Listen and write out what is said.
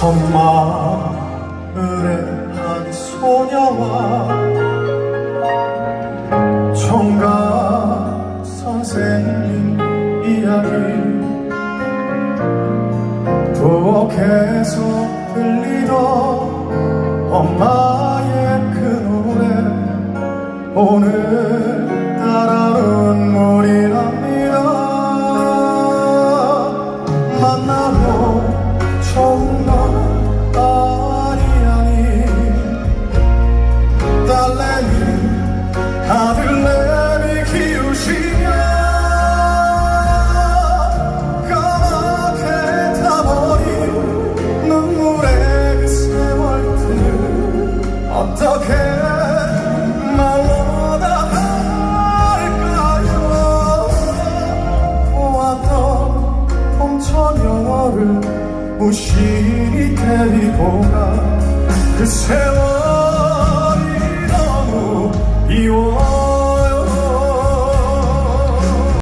섬마을의 한 소녀와 총각 선생님 이야기. 또 계속 들리던 엄마 아들내미 키우시며 까맣게 타버린 눈물의 그 세월들 어떻게 말로 다 할까요? 보았던 봄처녀를 무심히 데리고 가그 세월